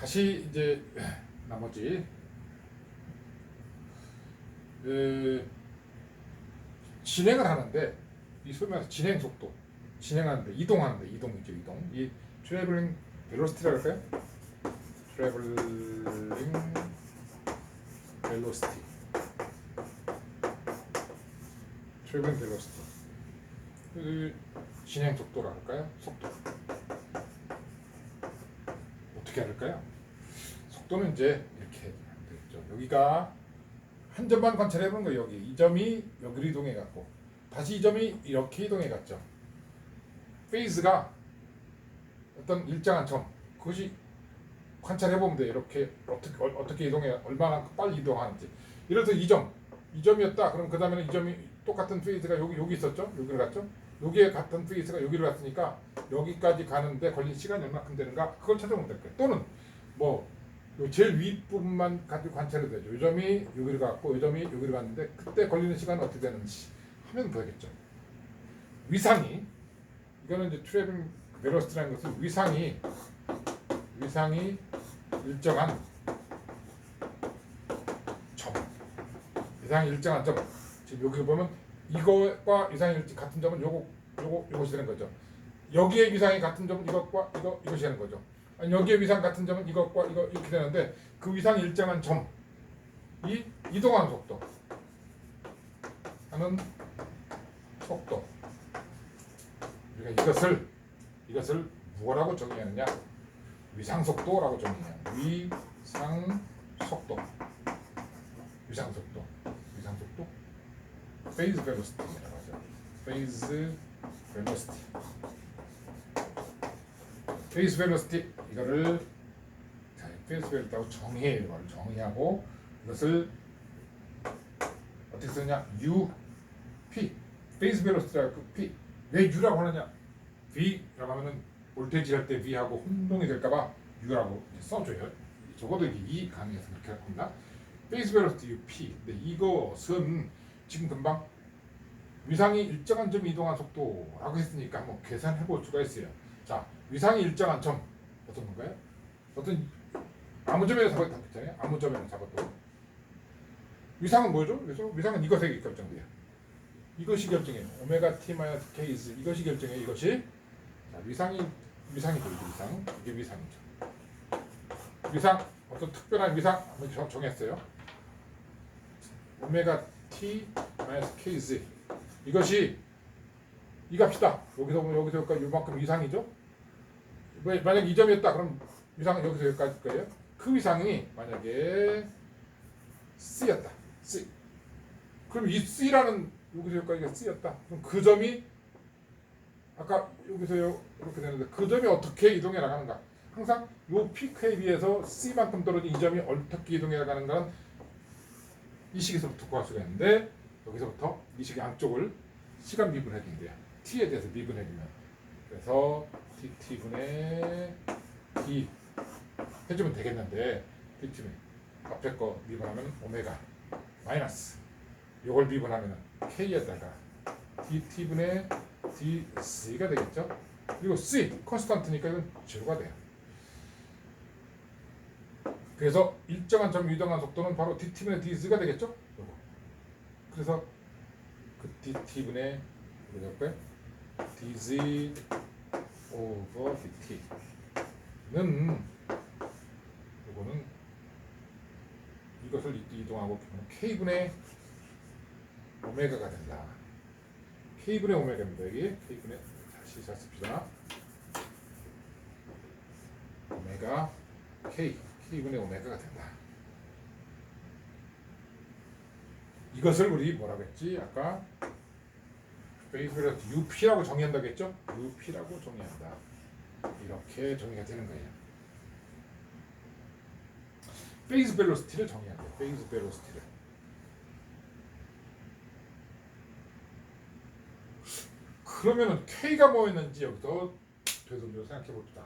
다시 이제 나머지 그 진행을 하는데 이 소위 말해서 진행 속도 진행하는데 이동하는데 이동이죠 이동 이 트래블링 벨로시티라고 할까요? 트래블링 벨로시티 트래블링 벨로시티 그 진행 속도라 할까요? 속도 어떻게 할까요? 속도는 이제 이렇게 되겠죠. 여기가 한 점만 관찰해 보는 거예요. 여기 이 점이 여기로 이동해 갔고 다시 이 점이 이렇게 이동해 갔죠. 페이스가 어떤 일정한 점 그것이 관찰해 보면 돼. 이렇게 어떻게 어, 어떻게 이동해 얼마나 빨리 이동하는지. 예를 들어 이 점, 이 점이었다. 그럼 그 다음에는 이 점이 똑같은 페이스가 여기 여기 있었죠. 여기로 갔죠. 여기에 같은 페이스가 여기로 갔으니까 여기까지 가는데 걸린 시간이 얼마큼 되는가 그걸 찾아보면 될 거예요. 또는 뭐요 제일 윗 부분만 가지고 관찰해도 되죠. 요 점이 여기로 갔고 요 점이 여기로 갔는데 그때 걸리는 시간은 어떻게 되는지 하면 되겠죠. 위상이 이거는 이제 트래빙 베로스트라는 것은 위상이 위상이 일정한 점 위상이 일정한 점 지금 여기 보면 이거과 위상이 일치 같은 점은 요거 요거 요것이 되는 거죠. 여기에 위상이 같은 점은 이것과 이거 이것이 되는 거죠. 여기에 위상 같은 점은 이것과 이거 이렇게 되는데 그 위상이 일정한 점이 이동하는 속도 하는 속도. 우리가 이것을 이것을 무엇라고 정의하느냐? 위상 속도라고 정의해요. 위상 속도. 위상 속도. 위상 속도. 페이즈 벨로시티라고 하죠. 페이즈 벨로시티 페이스 벨로시티 이거를 자, 페이스 벨로시티라고 정의해요. 이걸 정의하고 이것을 어떻게 쓰냐? U P 페이스 벨로시티라고 그 P 왜 U라고 하느냐? V라고 하면은 볼테이지 할 때 V하고 혼동이 될까봐 U라고 써줘요. 적어도 이 강의에서 그렇게 할 겁니다. 페이스 벨로시티 UP. 근데 이것은 지금 금방 위상이 일정한 점 이동한 속도라고 했으니까 한번 계산해 볼 수가 있어요. 자, 위상이 일정한 점 어떤 건가요? 어떤 아무 점에서 잡아도 있잖아요. 아무 점에서 잡아도 위상은 뭐죠? 그래서 위상은 이것에 결정돼요. 이것이 결정해요. 오메가 t 마이너스 k스 이것이 결정해요. 이것이 자, 위상이 위상이 보이죠. 위상 이게 위상이죠. 위상 어떤 특별한 위상 한번 정- 정했어요. 오메가 t 마이너스 kz 이것이 이 값이다. 여기서 보면 여기서 여기까지 요만큼 위상이죠. 왜 만약 이 점이었다 그럼 위상은 여기서 여기까지 거예요. 그 위상이 만약에 C였다. C. 그럼 이 C라는 여기서 여기까지가 C였다. 그럼 그 점이 아까 여기서 요- 이렇게 되는데 그 점이 어떻게 이동해 나가는가? 항상 요 피크에 비해서 C만큼 떨어진 이 점이 어떻게 이동해 나가는가는 이 식에서부터 구할 수가 있는데 여기서부터 이 식의 양쪽을 시간 미분해 준대요. t에 대해서 미분해 주면 그래서 dt 분의 d 해주면 되겠는데 dt는 앞에 거 미분하면 오메가 마이너스 요걸 미분하면 k에다가 dt 분의 dc가 되겠죠. 그리고 c 컨스탄트니까 이건 제로가 돼요. 그래서 일정한 점 이동한 속도는 바로 dt분의 dc가 되겠죠. 요거. 그래서 그 dt분의 뭐할까요 dz over dt는 요거는 이것을 이- 이동하고 보면 k분의 오메가가 된다. k분의 오메가입니다. 여기 k분의 다시 샀습니다. 오메가 k k분의 오메가가 된다. 이것을 우리 뭐라고 했지? 아까 페이스를 UP라고 정의한다고 했죠? UP라고 정의한다. 이렇게 정의가 되는 거예요. 페이스 벨로시티를 정의한대요. 페이스 벨로시티를. 그러면은 K가 뭐였는지 여기서 되돌려 생각해 봅시다.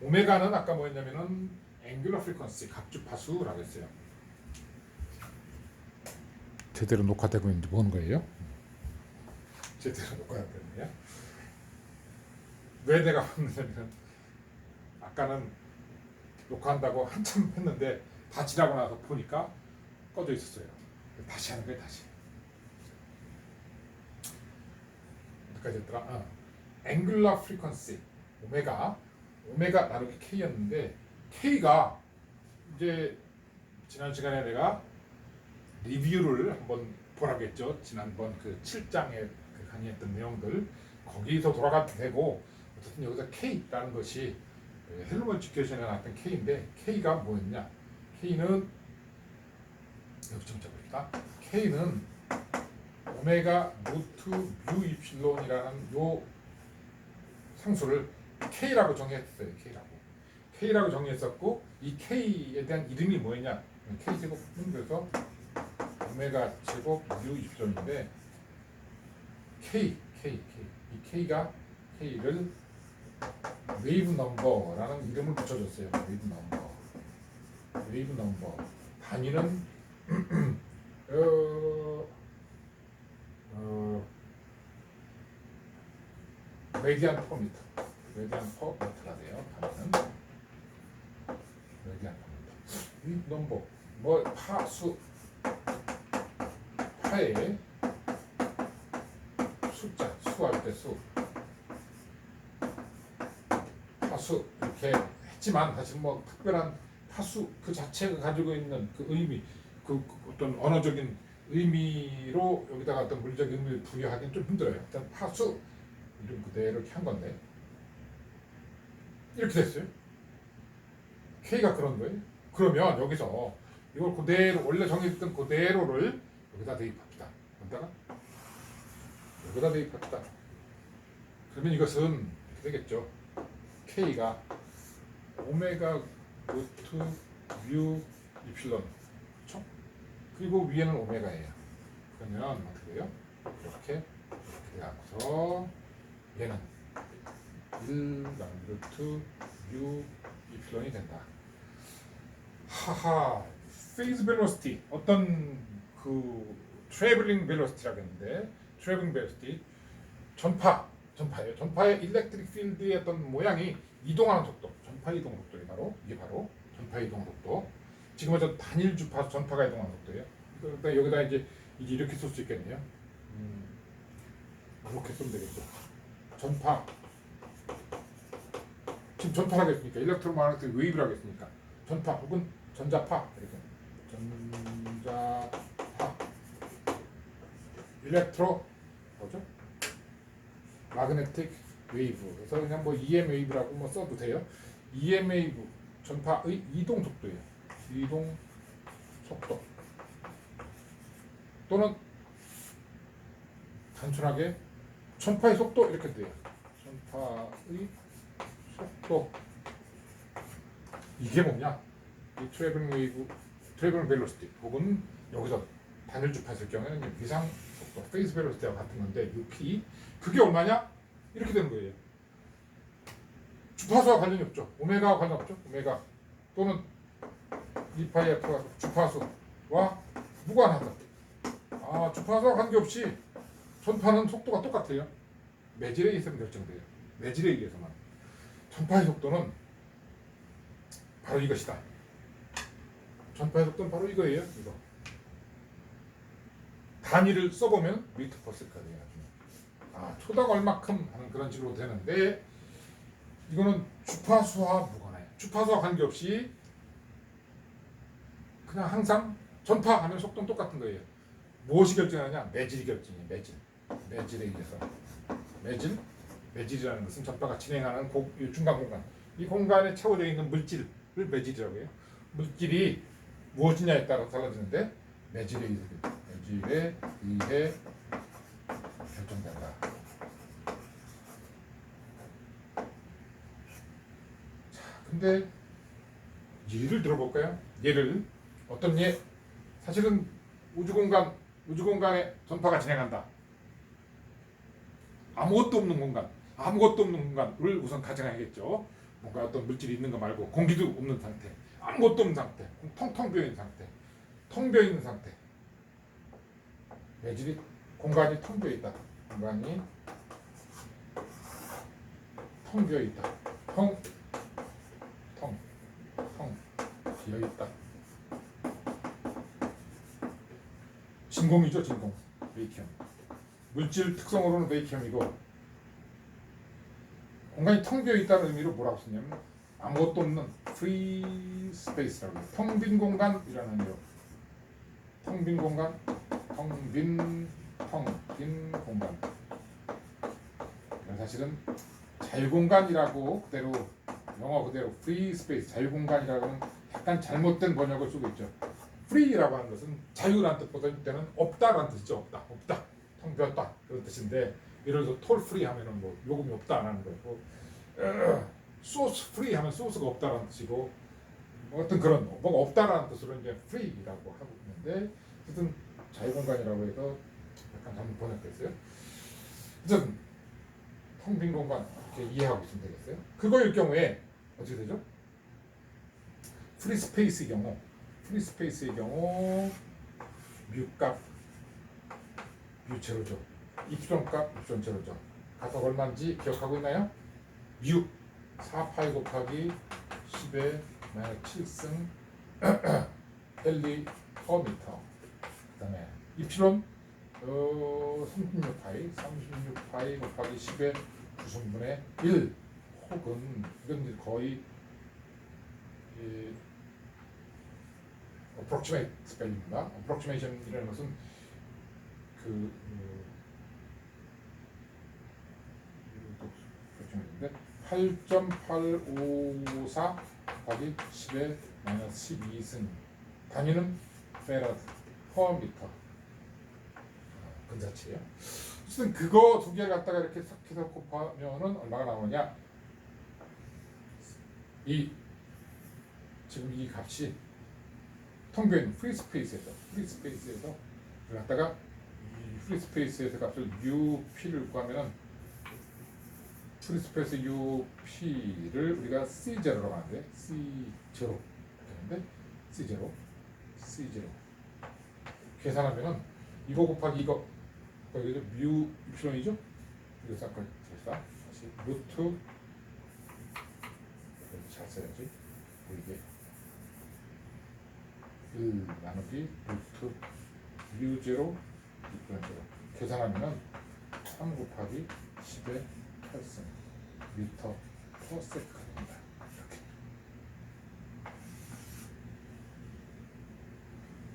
오메가는 아까 뭐였냐면은 앵귤러 프리퀀시 각주파수라고 했어요. 제대로 녹화되고 있는지 보는 거예요. 제대로 녹화되고 있네요. 왜 내가 봤느냐면 아까는 녹화한다고 한참 했는데 다 지나고 나서 보니까 꺼져 있었어요. 다시 하는 거예요, 다시. 어디까지 했더라? 아, 앵글라 프리퀀시 오메가 오메가 나누기 k였는데 k가 이제 지난 시간에 내가 리뷰를 한번 보라고 했죠. 지난번 그 7장에 그 강의했던 내용들 거기서 돌아가도 되고 어쨌든 여기서 K라는 것이 그 헬로몬 지켜션에 나왔던 K인데 K가 뭐였냐? K는 여기 좀 적읍시다. K는 오메가 루트 뮤 이필론이라는 요 상수를 K라고 정했어요. K라고. K라고 정했었고 이 K에 대한 이름이 뭐였냐? K 제곱은 그래서 오메가 제곱 뮤 이필론인데 K, K, K. 이 K가 K를 웨이브 넘버라는 이름을 붙여줬어요. 웨이브 넘버. 단위는 어, 어, 레디안 퍼 미터. 레디안 퍼 미터가 돼요. 단위는 레디안 퍼 미터. 이 넘버. 뭐 파수 파에 숫자 수할 때 수. 파수 이렇게 했지만 사실 뭐 특별한 파수 그 자체가 가지고 있는 그 의미 그, 그 어떤 언어적인 의미로 여기다가 어떤 물리적인 의미를 부여하기는 좀 힘들어요. 일단 파수 이름 그대로 이렇게 한 건데 이렇게 됐어요. K가 그런 거예요. 그러면 여기서 이걸 그대로 원래 정해졌던 그대로를 여기다 대입합시다. 여기다가 여기다 대입합시다. 그러면 이것은 되겠죠. K가 오메가 루트 뮤 이필론 그렇죠? 그리고 위에는 오메가예요. 그러면 어떻게 돼요? 이렇게 해갖고서 얘는 1 루트 뮤 이필론이 된다. 하하 페이즈 벨로시티 어떤 그 트래블링 벨로시티라고 했는데 트래블링 벨로시티 전파 전파예요. 전파의 일렉트릭 필드의 어떤 모양이 이동하는 속도, 전파 이동 속도이 바로 이게 바로 전파 이동 속도. 지금은 저 단일 주파 전파가 이동하는 속도예요. 그러니까 여기다 이제 이렇게 쓸 수 있겠네요. 음, 이렇게 쓰면 되겠죠. 전파. 지금 전파를 하겠습니까? 일렉트로마그네틱 웨이브를 하겠습니까? 전파 혹은 전자파 이렇게 전자파 일렉트로 뭐죠? 마그네틱 웨이브 그래서 그냥 뭐 EM 웨이브라고 뭐 써도 돼요. EM 웨이브 전파의 이동 속도예요. 이동 속도 또는 단순하게 전파의 속도 이렇게 돼요. 전파의 속도 이게 뭐냐? 이 트래블 웨이브, 트래블 벨로시티 혹은 여기서 단일 주파 쓸 경우에는 위상 속도, 페이스 벨로시티와 같은 건데 이 P 그게 얼마냐? 이렇게 되는 거예요. 주파수와 관련이 없죠. 오메가와 관련 없죠. 오메가 또는 2파이 F가 주파수와 무관하다. 아 주파수와 관계없이 전파는 속도가 똑같아요. 매질에 의해서 결정돼요. 매질에 의해서만. 전파의 속도는 바로 이것이다. 전파의 속도는 바로 이거예요. 이거. 단위를 써보면 미터 퍼 세컨드 돼요. 아 초당 얼마큼 하는 그런 식으로 되는데 이거는 주파수와 무관해요. 주파수와 관계없이 그냥 항상 전파하면 속도는 똑같은 거예요. 무엇이 결정하느냐? 매질이 결정해요. 매질. 매질에 의해서. 매질? 매질이라는 것은 전파가 진행하는 고, 이 중간 공간. 이 공간에 채워져 있는 물질을 매질이라고 해요. 물질이 무엇이냐에 따라 달라지는데 매질에 의해서 매질에 의해 결정된다. 자, 근데 예를 들어볼까요? 예를 어떤 예? 사실은 우주 공간 우주 공간에 전파가 진행한다. 아무것도 없는 공간, 아무것도 없는 공간을 우선 가정해야겠죠. 뭔가 어떤 물질이 있는 거 말고 공기도 없는 상태, 아무것도 없는 상태, 텅텅 비어 있는 상태, 텅 비어 있는 상태. 매질이 공간이 텅 비어 있다. 공간이 텅 비어 있다. 텅, 텅, 텅 비어 있다. 진공이죠, 진공. 베이키엄. 물질 특성으로는 베이키엄이고 공간이 텅 비어 있다는 의미로 뭐라고 쓰냐면 아무것도 없는 free space라고 텅 빈 공간이라는 의미로 텅 빈 공간 텅빈 텅빈 공간. 사실은 자유공간이라고 그대로 영어 그대로 free space 자유공간이라고는 약간 잘못된 번역을 쓰고 있죠. free라고 하는 것은 자유라는 뜻보다 이때는 없다라는 뜻이죠. 없다, 없다, 텅 비었다 그런 뜻인데 예를 들어서 톨 프리 하면은 뭐 요금이 없다라는 거고 소스 프리 하면 소스가 없다라는 뜻이고 뭐 어떤 그런 뭐가 없다라는 뜻으로 이제 free라고 하고 있는데 어쨌든 자유공간이라고 해서 약간 잘못 번역됐어요. 어쨌든 텅빈 공간 이렇게 이해하고 있으면 되겠어요. 그거일 경우에 어떻게 되죠? 프리 스페이스의 경우 프리 스페이스의 경우 뮤값 뮤체로죠. 입선값 입선체로죠. 가격 얼마인지 기억하고 있나요? 6 4파이 곱하기 10의 마이너스 7승 1, 2 퍼미터 그 다음에 입실론 어, 36파이 36파이 곱하기 10의 9승분의 1 혹은 이건 거의 이, approximate spell입니다. approximation이라는 것은 그 approximate인데 8.854 곱하기 10의 마이너스 12승 단위는 페라드 퍼 미터 근자치예요. 어쨌든 그거 두 개를 갖다가 이렇게 싹 해서 곱하면은 얼마가 나오냐? 이 지금 이 값이 통변 프리 스페이스에서 프리 스페이스에서 갖다가 이 프리 스페이스에서 값을 UP를 구하면은 프리 스페이스 UP를 우리가 C0라고 하는데 C0 되는데 C0 C0 계산하면은 이거 곱하기 이거. 거기서 뮤 입실론이죠? 이거 싹걸 됐다. 다시 루트. 잘 써야지. 보이게. 1 나누기 루트 뮤 제로 이프런제로 계산하면은 3 곱하기 10의 8승 미터 퍼 세크가 됩니다. 이렇게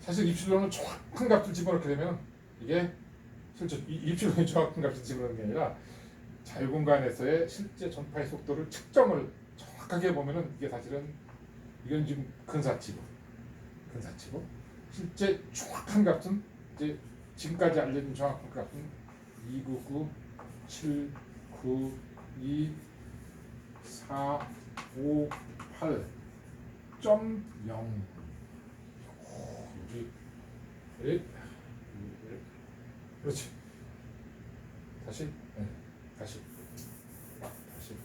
사실 입실론은 정확한 값을 집어넣게 되면 이게 실제 이 입실론이 정확한 값을 집어넣는 게 아니라 자유공간에서의 실제 전파의 속도를 측정을 정확하게 보면은 이게 사실은 이건 지금 근사치고 근사치고 실제 정확한 값은 이제 지금까지 알려진 정확한 값은 299 7 9 2 4 5 8점0 여기 1 1 그렇지. 다시? 네, 다시. 아, 다시.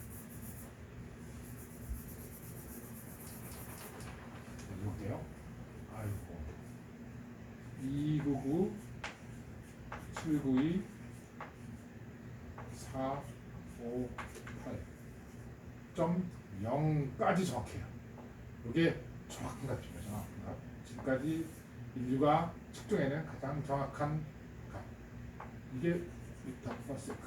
볼게요? 아이고. 299 792 4 5 8.0까지 정확해요. 이게 정확한 값입니다. 정확한 값. 지금까지 인류가 측정해낸 가장 정확한 값. 이게 미터 이렇게 돼요.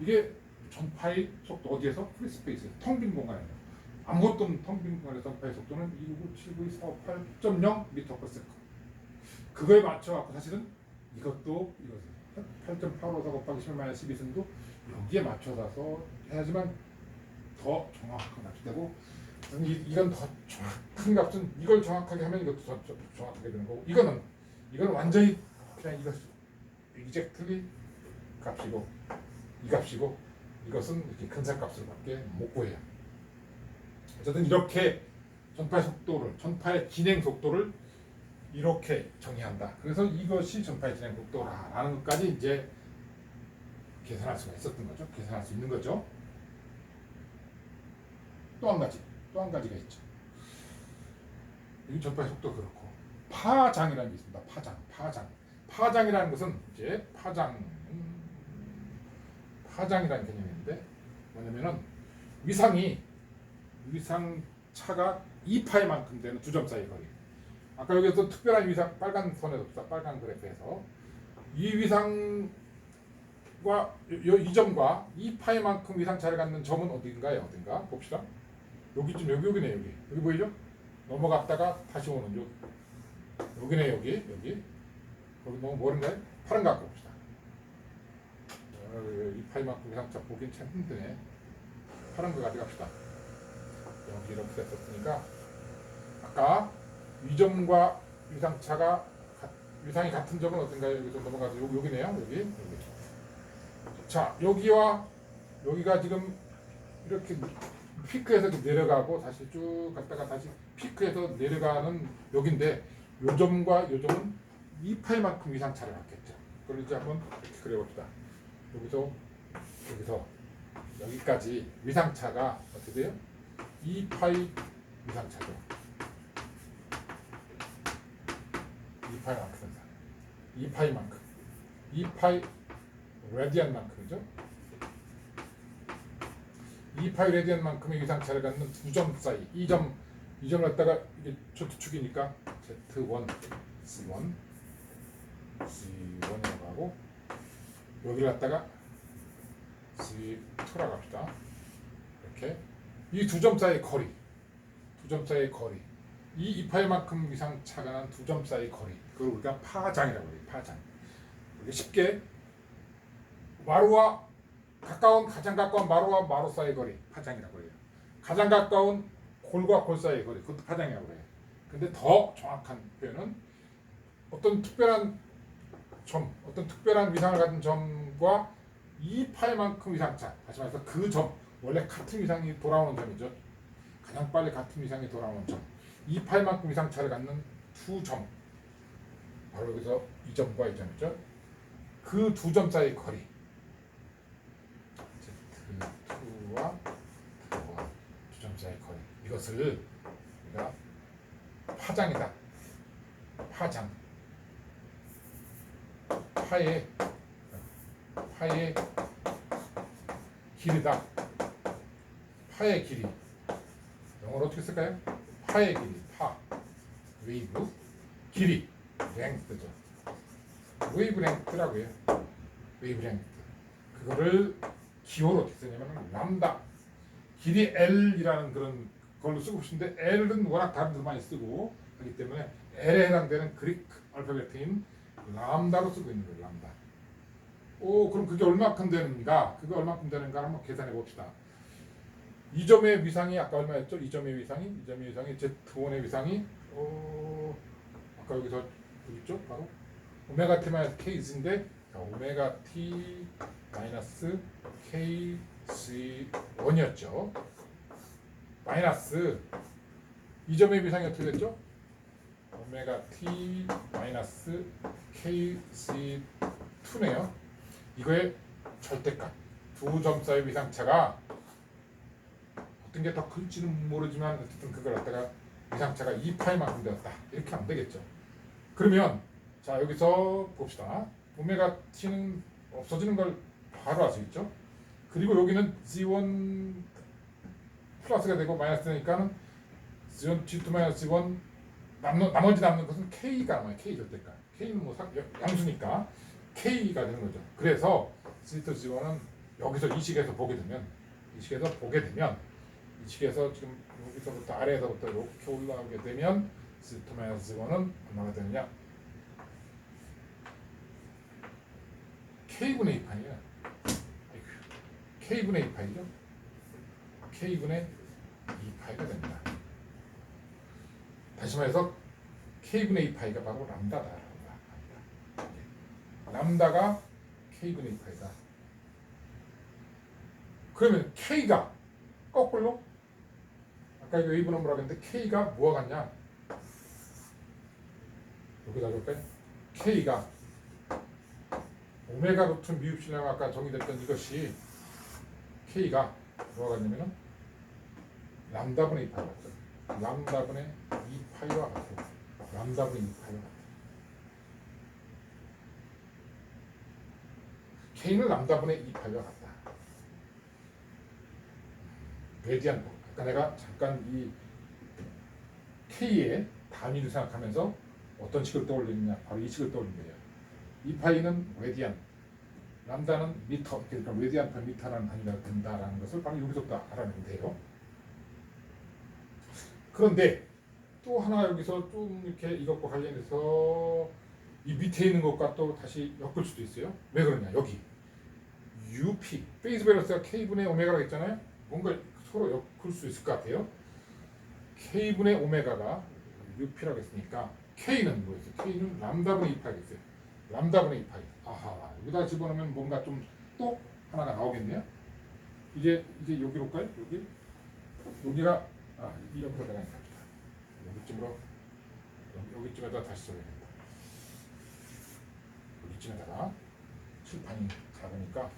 이게 전파의 속도 어디에서? 프리스페이스 텅빈 공간이에요. 아무것도 없는 텅빈 공간의 전파의 속도는 299, 792, 458.0 미터 퍼 세크. 그거에 맞춰갖고 사실은 이것도 이것은 8.854 곱하기 10 마이너스 12승도 여기에 맞춰서 해야지만 더 정확한 값이 되고 이, 이건 더 정확한 값은 이걸 정확하게 하면 이것도 더, 더 정확하게 되는 거고 이거는 이건 완전히 그냥 이것 이젝트리 값이고 이 값이고 이것은 이렇게 근사값으로밖에 못 구해요. 어쨌든 이렇게 전파의 속도를 전파의 진행 속도를 이렇게 정의한다. 그래서 이것이 전파의 진행 속도라는 것까지 이제 계산할 수가 있었던 거죠. 계산할 수 있는 거죠. 또 한 가지, 또 한 가지가 있죠. 이 전파의 속도 그렇고 파장이라는 게 있습니다. 파장, 파장, 파장이라는 것은 이제 파장, 음, 파장이라는 개념인데 뭐냐면은 위상이 위상 차가 2파이만큼 되는 두 점 사이 거리. 아까 여기서 특별한 위상 빨간 선에 봅시다. 빨간 그래프에서 이 위상과 요- 이 점과 이 파이만큼 위상 차를 갖는 점은 어딘가요? 어딘가 봅시다. 여기쯤 여기 여기네 여기 여기 보이죠? 넘어갔다가 다시 오는 요 여기네 여기 여기 거기 너무 멀은가요? 파란 거 갖고 봅시다. 어, 이 파이만큼 위상차 보긴 참 힘드네. 파란 거 가져갑시다. 여기 이렇게 됐었으니까 아까 위점과 위상차가 같- 위상이 같은 점은 어떤가요? 여기서 넘어가서 여기 여기네요. 여기 여기. 자 여기와 여기가 지금 이렇게 피크에서 이렇게 내려가고 다시 쭉 갔다가 다시 피크에서 내려가는 여기인데 요 점과 요 점은 2파이만큼 위상차를 갖겠죠. 그걸 이제 한번 그려봅시다. 여기서 여기서 여기까지 위상차가 어떻게 돼요? 2파이 위상차죠. 2파이만큼 2파이만큼 2파이 레디안만큼이죠. 2파이 레디안만큼의 위상차를 갖는 두 점 사이 이 점 이 점을 갖다가 이게 초트축이니까 Z1 C1 C1이라고 하고 여기를 갖다가 C2라고 합시다. 이렇게. 이 두 점 사이 거리 두 점 사이 거리. 이 이파이만큼 이상 차가 난 두 점 사이 거리. 그걸 우리가 파장이라고 해요 파장. 우리가 쉽게 마루와 가까운 가장 가까운 마루와 마루 사이 거리 파장이라고 해요 가장 가까운 골과 골 사이 거리 그것도 파장이라고 해요 근데 더 정확한 표현은 어떤 특별한 점 어떤 특별한 위상을 가진 점과 이 파이만큼 위상차 다시 말해서 그 점 원래 같은 위상이 돌아오는 점이죠 가장 빨리 같은 위상이 돌아오는 점. 이 파이만큼 위상차를 갖는 두 점. 바로 여기서 이 점과 이 점이죠. 그 두 점 사이 거리. Z2와 두점 사이 거리. 이것을 우리가 파장이다. 파장. 파의 파의 길이다. 파의 길이. 영어로 어떻게 쓸까요? 파의 길이, 파, 웨이브, 길이, 랭크죠. 웨이브 랭크라고 해요. 웨이브 랭크. 그거를 기호로 어떻게 쓰냐면 람다. 길이 L이라는 그런 걸로 쓰고 싶은데 L은 워낙 다른 데 많이 쓰고 하기 때문에 L에 해당되는 그리크 알파벳인 람다로 쓰고 있는 거예요. 람다. 오, 그럼 그게 얼마큼 되는가? 그게 얼마큼 되는가 한번 계산해 봅시다. 이 점의 위상이 아까 얼마였죠? 이 점의 위상이 이 점의 위상이 Z1의 위상이 어 아까 여기서 여기 있죠? 바로 오메가 마이너스 k인데 자, 오메가 t 마이너스 k c 1이었죠. 마이너스 이 점의 위상이 어떻게 됐죠? 오메가 t 마이너스 k c 2네요. 이거의 절대값 두 점 사이 위상차가 어떤 게 더 클지는 모르지만 어쨌든 그걸 갖다가 위상차가 2파이만큼 되었다 이렇게 하면 되겠죠 그러면 자 여기서 봅시다 오메가 t는 없어지는 걸 바로 알 수 있죠. 그리고 여기는 z1 플러스가 되고 마이너스 되니까는 z1 g2 마이너스 z1 남는, 나머지 남는 것은 k가 남아요. K 절대값. K는 뭐 상- 양수니까 k가 되는 거죠. 그래서 z2 z1은 여기서 이 식에서 보게 되면 이 식에서 보게 되면 이 식에서 지금 여기서부터 아래에서부터 이렇게 올라오게 되면 Z2 마이너스 1은 얼마가 되느냐 K분의 2파이야. K분의 2파이죠? K분의 2파이가 됩니다. 다시 말해서 K분의 2파이가 바로 람다다. 람다가 K분의 2파이다. 그러면 K가 거꾸로? 아까 이거 웨이브 넘버라고 했는데 K가 뭐와 같냐? 여기다 줄까요? K가 오메가 루트 미흡신랑 아까 정의됐던 이것이 K가 뭐와 같냐면은 람다분의 2파이와 같죠. 람다분의 2파이와 같고 람다분의 2파이와 같아. K는 람다분의 2파이와 같다. 레디안 아까 내가 잠깐 이 K의 단위를 생각하면서 어떤 식을 떠올리느냐 바로 이 식을 떠올린 거예요. 이 파이는 레디안, 람다는 미터, 그러니까 레디안 per 미터라는 단위가 된다라는 것을 바로 여기서부터 알아내면 돼요. 그런데 또 하나 여기서 좀 이렇게 이것과 관련해서 이 밑에 있는 것과 또 다시 엮을 수도 있어요. 왜 그러냐 여기 UP 페이스 밸런스가 K분의 오메가라고 했잖아요. 뭔가 서로 엮을 수 있을 것 같아요. K분의 오메가가 UP라고 했으니까 K는 뭐였어요? K는 람다분의 2파이겠어요. 람다분의 2파이. 아하 여기다 집어넣으면 뭔가 좀 또 하나가 나오겠네요. 이제 이제 여기로 갈까요? 여기 여기가 아 이렇게 내가 갑니다. 여기쯤으로 여기, 여기쯤에다 다시 써야겠다. 여기쯤에다가 칠판이 작으니까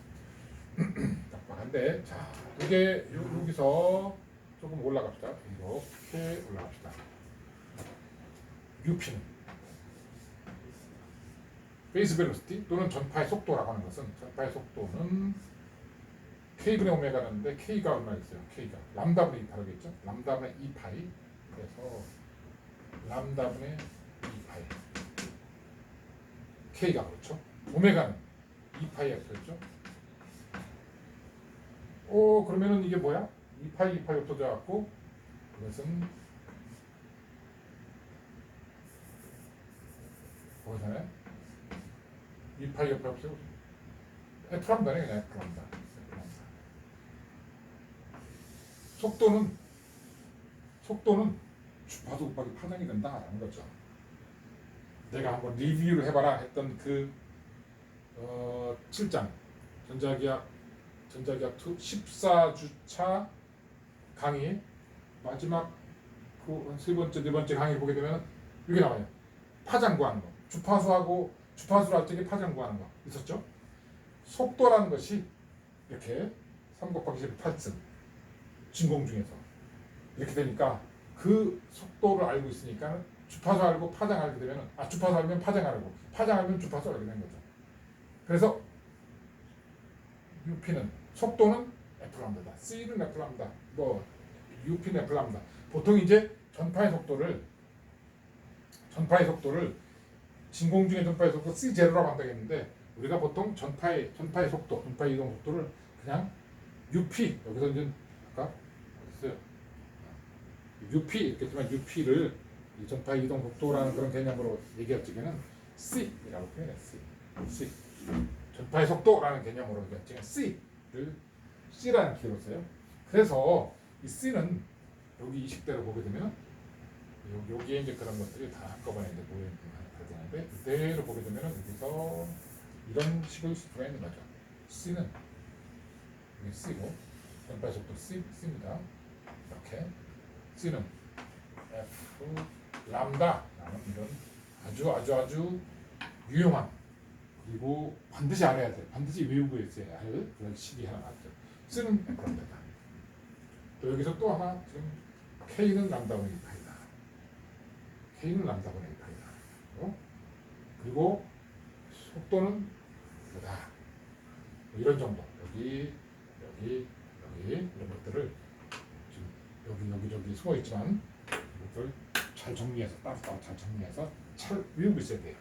빡빡한데 자 이게 요- 여기서 조금 올라갑시다. 이렇게 올라갑시다. UP는 베이스 벨로시티 또는 전파의 속도라고 하는 것은 전파의 속도는 K분의 오메가는데 K가 얼마 있어요? K가 람다분의 2파라겠죠? 람다분의 2파이 그래서 람다분의 2파이 K가 그렇죠? 오메가는 2파이가 그렇죠? 오 그러면은 이게 뭐야? 2파이 2파이 없어져 갖고 그것은 뭐잖아요? 2파이 옆에 없어요? F람다네 그냥 F람다 F람다 속도는 속도는 주파수 곱하기 파장이 된다라는 거죠. 내가 한번 리뷰를 해봐라 했던 그 어, 7장 전자기학 전자기학 2 14주차 강의 마지막 그 세 번째 네 번째 강의 보게 되면 이게 나와요. 파장 구하는 거. 주파수하고 주파수를 할 적에 파장 구하는 거 있었죠? 속도라는 것이 이렇게 3 곱하기 10 8승 진공 중에서 이렇게 되니까 그 속도를 알고 있으니까 주파수 알고 파장 알게 되면 아 주파수 알면 파장 알고 파장 알면 주파수 알게 되는 거죠. 그래서 UP는 속도는 F람다다. C는 F람다. 뭐 UP는 F람다. 보통 이제 전파의 속도를 전파의 속도를 진공 중의 전파의 속도 C 제로라고 한다고 했는데 우리가 보통 전파의 전파의 속도, 전파의 이동 속도를 그냥 UP 여기서 이제 아까 어딨어요? UP 이렇게 했지만 UP를 이 전파 이동 속도라는 그런 개념으로 얘기할 적에는 C이라고 표현했어요. C. 전파의 속도라는 개념으로 얘기할 적에 C를 C라는 키로 써요. 그래서 이 C는 여기 이 식대로 보게 되면 요- 여기에 이제 그런 것들이 다 한꺼번에 이제 모여 있는 되 는데 그대로 보게 되면 여기서 이런 쓸 수가 있는 거죠. C는 이게 C고 전파의 속도 C, C입니다. 이렇게 C는 F 람다 라는 이런 아주 아주 아주 유용한 그리고 반드시 알아야 돼 반드시 외우고 있어야 할 그런 식이 하나 나왔죠. C는 F 람다다. 또 여기서 또 하나 지금 K는 람다분의 2파이다. K는 람다분의 2파이다. 어? 그리고 속도는. 뭐 이런 정도. 여기 여기 여기 이런 것들을 지금 여기 여기 저기 숨어 있지만 이것들 잘 정리해서 따로따로 잘 정리해서 잘 외우고 있어야 돼요.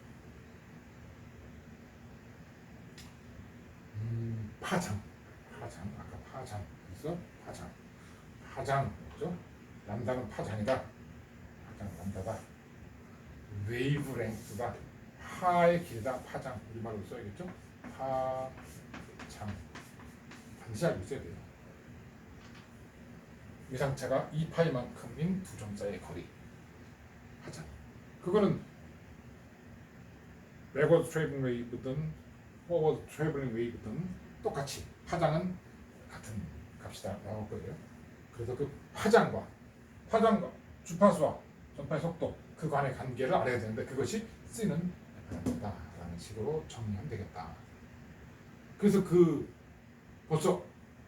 음, 파장, 파장 아까 파장 있어 파장, 파장 뭐죠? 람다는 파장이다. 파장 람다다. 웨이브랭스다. 파의 길다. 파장 우리말로 써야겠죠? 파장 반드시 알고 있어야 돼요. 위상차가 2파이만큼인 두 점자의 거리 하자. 그거는 백워드 트래블링 웨이브든 포워드 트래블링 웨이브든 똑같이 파장은 같은 값이다 나올 거예요. 그래서 그 파장과 파장과 주파수와 전파의 속도 그 간의 관계를 알아야 되는데 그것이 C는 F다라는 식으로 정리하면 되겠다. 그래서 그 벌써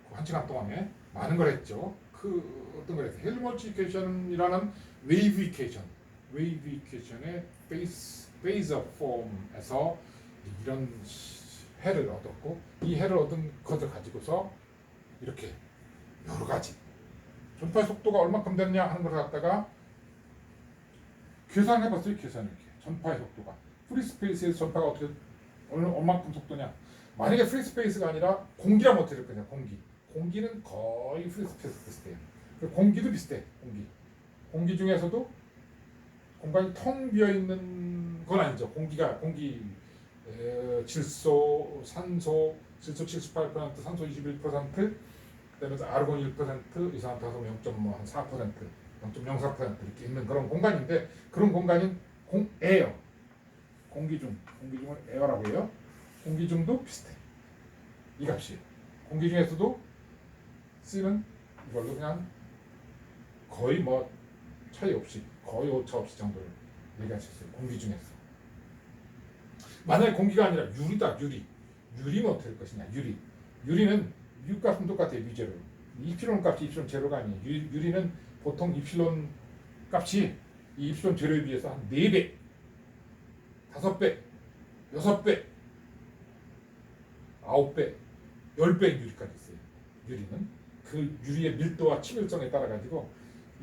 그한 시간 동안에 많은 걸 했죠. 그 어떤 걸 했어요. 헬머치 이케이션이라는 웨이브 이케이션, 웨이브 이케이션의 베이스 베이스 폼에서 이런 해를 얻었고 이 해를 얻은 것을 가지고서 이렇게 여러 가지 전파 속도가 얼마큼 됐냐 하는 걸 갖다가 계산해봤어요 계산 이렇게 전파의 속도가 프리스페이스에서 전파가 어떻게 어느 얼만큼 속도냐. 만약에 프리스페이스가 아니라 공기라면 어떻게 될 거냐 공기. 공기는 거의 프리스페이스 비슷해요. 그리고 공기도 비슷해 공기. 공기 중에서도 공간이 텅 비어 있는 건 아니죠. 공기가 공기 에, 질소 산소 질소 78% 산소 21% 그다음에 아르곤 1% 이산화탄소 0.4% 0.04% 이렇게 있는 그런 공간인데 그런 공간인 공 에어 공기중 공기중을 에어라고 해요. 공기중도 비슷해. 이 값이에요. 공기 중에서도 C는 이걸로 그냥 거의 뭐 차이 없이 거의 오차 없이 정도를 얘기할 수 있어요. 공기 중에서. 만약에 공기가 아니라 유리다 유리. 유리는 어떻게 될 것이냐 유리. 유리는 유값은 똑같아요 유제로. 이필론 값이 이필론 제로가 아니에요. 유, 유리는 보통 이필론 값이 이 이필론 제로에 비해서 한 4배, 5배, 6배, 9배, 10배의 유리까지 있어요. 유리는 그 유리의 밀도와 치밀성에 따라 가지고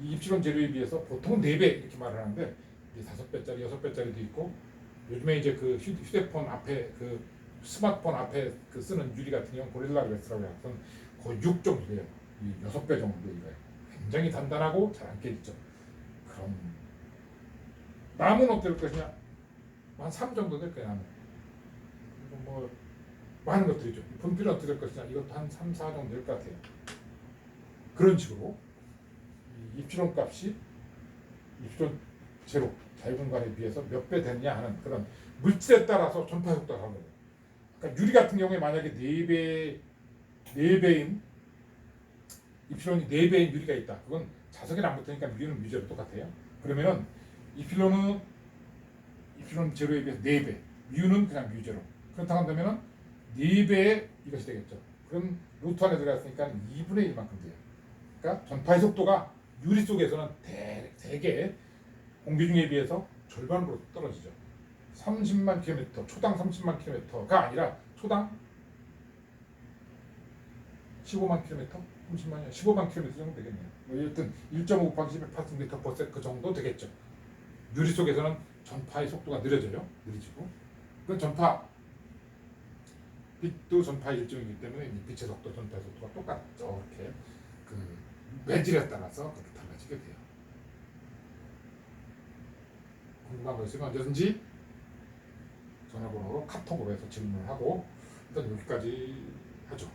이 입실론 재료에 비해서 보통 4배 이렇게 말을 하는데 이제 5배짜리, 6배짜리도 있고 요즘에 이제 그 휴- 휴대폰 앞에 그 스마트폰 앞에 그 쓰는 유리 같은 경우는 고릴라 글래스라고. 그건 거의 6 정도 돼요. 이 6배 정도 이거예요. 굉장히 단단하고 잘 안 깨지죠. 그럼 나무는 될 것이냐? 한3 정도 될 거야 뭐 많은 것들이죠. 분필은 어떻게 될 것이냐? 이것도 한 3, 4 정도 될 것 같아요. 그런 식으로 이 입출원 값이 입출원 제로 자유공간에 비해서 몇배 됐냐 하는 그런 물질에 따라서 전파 효과가 다른 거예요. 그러니까 유리 같은 경우에 만약에 4배 4배인 이필론이 4배인 유리가 있다. 그건 안 붙으니까 뮤는 뮤제로 똑같아요. 그러면은 이필론은 이필론 제로에 비해서 4배, 뮤는 그냥 뮤제로. 그렇다고 한다면은 4배의 이것이 되겠죠. 그럼 루트 안에 들어갔으니까 2분의 1만큼 돼요. 그러니까 전파의 속도가 유리 속에서는 대, 대개 공기 중에 비해서 절반으로 떨어지죠. 30만 킬로미터, 초당 30만 킬로미터가 아니라 초당 15만 킬로미터, 30만이요, 15만 킬로미터 정도 되겠네요. 뭐 여튼 1.5 곱하기 10의 퍼센트 그 정도 되겠죠. 유리 속에서는 전파의 속도가 느려져요. 느려지고. 그건 전파 빛도 전파의 일종이기 때문에 이 빛의 속도, 전파의 속도가 똑같죠. 이렇게 그 매질에 따라서 그렇게 달라지게 돼요. 궁금한 거 있으면 언제든지 전화번호로 카톡으로 해서 질문을 하고 일단 여기까지 하죠.